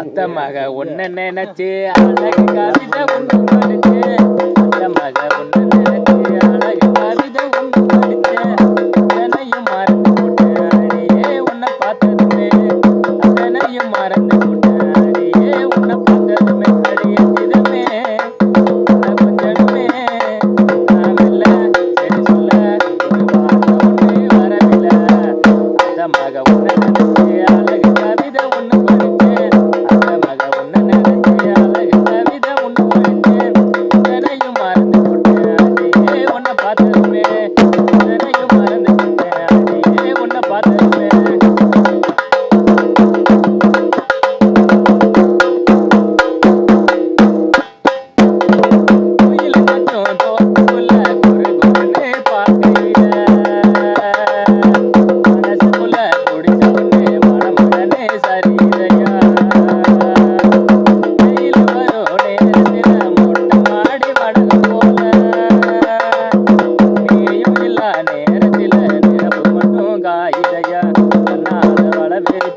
அத்த மக ஒன்ன நினைச்சு அழகு கவிதை உண்டு படிச்சு அத்த மக ஒன்ன நினைச்சு அழகு கவிதை உண்டு படிச்சு அத்தனையும் மறந்து போட்டு அடியே உன்னை பார்த்ததுமே.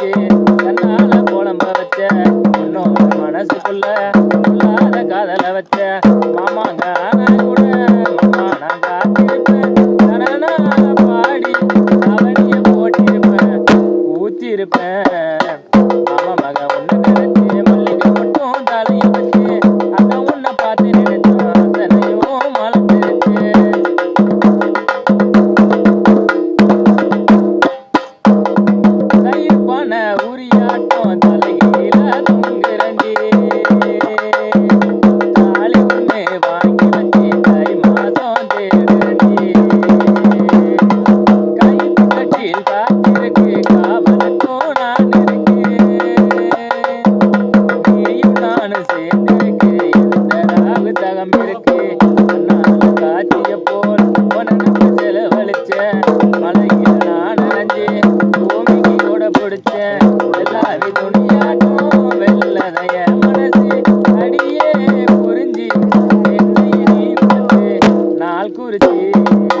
வச்சு கண்ணால கோலம்ப வச்ச இன்னொரு மனசுக்குள்ள உள்ளாத காதல வச்ச மாமாங்க கூட.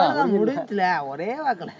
முடிஞ்சா ஒரே வாக்கல.